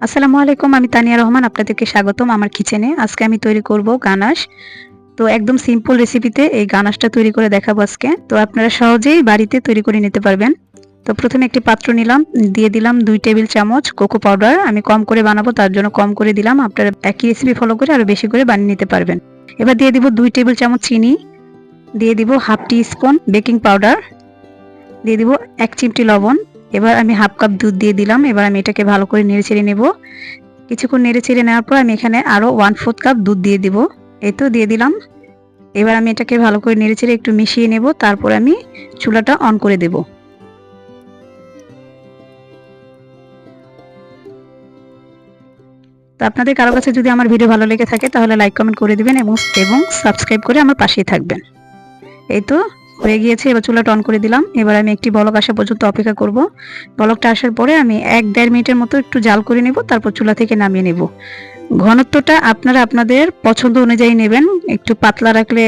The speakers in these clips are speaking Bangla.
আসসালামু আলাইকুম, আমি তানিয়া রহমান, আপনাদেরকে স্বাগতম আমার কিচেনে আজকে আমি তৈরি করব গানাশ। তো একদম সিম্পল রেসিপিতে এই গানাশটা তৈরি করে দেখাবো আজকে। তো আপনারা সহজেই বাড়িতে তৈরি করে নিতে পারবেন। তো প্রথমে একটি পাত্র নিলাম, দিয়ে দিলাম দুই টেবিল চামচ কোকো পাউডার আমি কম করে বানাবো, তার জন্য কম করে দিলাম। আপনারা একই রেসিপি ফলো করে আরও বেশি করে বানিয়ে নিতে পারবেন। এবার দিয়ে দিব দুই টেবিল চামচ চিনি। দিয়ে দিব half teaspoon baking powder দিয়ে দিব এক চিমটি লবণ। এবার আমি হাফ কাপ দুধ দিয়ে দিলাম। এবার আমি এটাকে ভালো করে নেড়ে ছেড়ে নেব। কিছুক্ষণ নেড়ে ছেড়ে নেওয়ার পর আমি এখানে আরও ওয়ান ফোর্থ কাপ দুধ দিয়ে দিব। এই তো দিয়ে দিলাম। এবার আমি এটাকে ভালো করে নেড়ে ছেড়ে একটু মিশিয়ে নেব। তারপর আমি চুলাটা অন করে দেব। তো আপনাদের কারও কাছে যদি আমার ভিডিও ভালো লেগে থাকে, তাহলে লাইক কমেন্ট করে দিবেন এবং এবং সাবস্ক্রাইব করে আমার পাশেই থাকবেন। এই তো হয়ে গিয়েছে, এবার চুলাটা অন করে দিলাম। এবার আমি একটি বলক আসা পর্যন্ত অপেক্ষা করব। বলকটা আসার পরে আমি এক দেড় মিনিটের মতো একটু জাল করে নেব, তারপর চুলা থেকে নামিয়ে নেব। ঘনত্বটা আপনারা আপনাদের পছন্দ অনুযায়ী নেবেন। একটু পাতলা রাখলে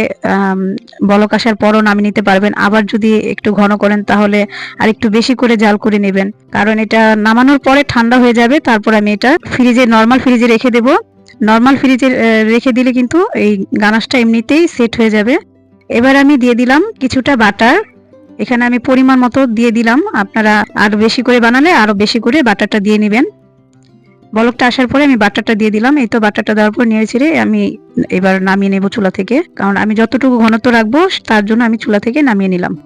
বলক আসার পরও নামিয়ে নিতে পারবেন। আবার যদি একটু ঘন করেন, তাহলে আর একটু বেশি করে জাল করে নেবেন। কারণ এটা নামানোর পরে ঠান্ডা হয়ে যাবে, তারপর আমি এটা ফ্রিজে, নর্মাল ফ্রিজে রেখে দেব। নর্মাল ফ্রিজে রেখে দিলে কিন্তু এই গানাশটা এমনিতেই সেট হয়ে যাবে। এবার আমি দিয়ে দিলাম কিছুটা বাটার। এখানে আমি পরিমাণ মতো দিয়ে দিলাম। আপনারা আরও বেশি করে বানালে আরও বেশি করে বাটারটা দিয়ে নেবেন। বলকটা আসার পরে আমি বাটারটা দিয়ে দিলাম। এই তো বাটারটা দেওয়ার পর নিয়ে ছেড়ে আমি এবার নামিয়ে নেব চুলা থেকে। কারণ আমি যতটুকু ঘনত্ব রাখব, তার জন্য আমি চুলা থেকে নামিয়ে নিলাম।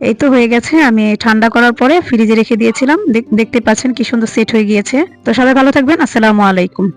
এই তো হয়ে গেছে। আমি ঠান্ডা করার পরে ফ্রিজে রেখে দিয়েছিলাম। দেখ- দেখতে পাচ্ছেন কি সুন্দর সেট হয়ে গিয়েছে। তো সবাই ভালো থাকবেন। আসসালামু আলাইকুম।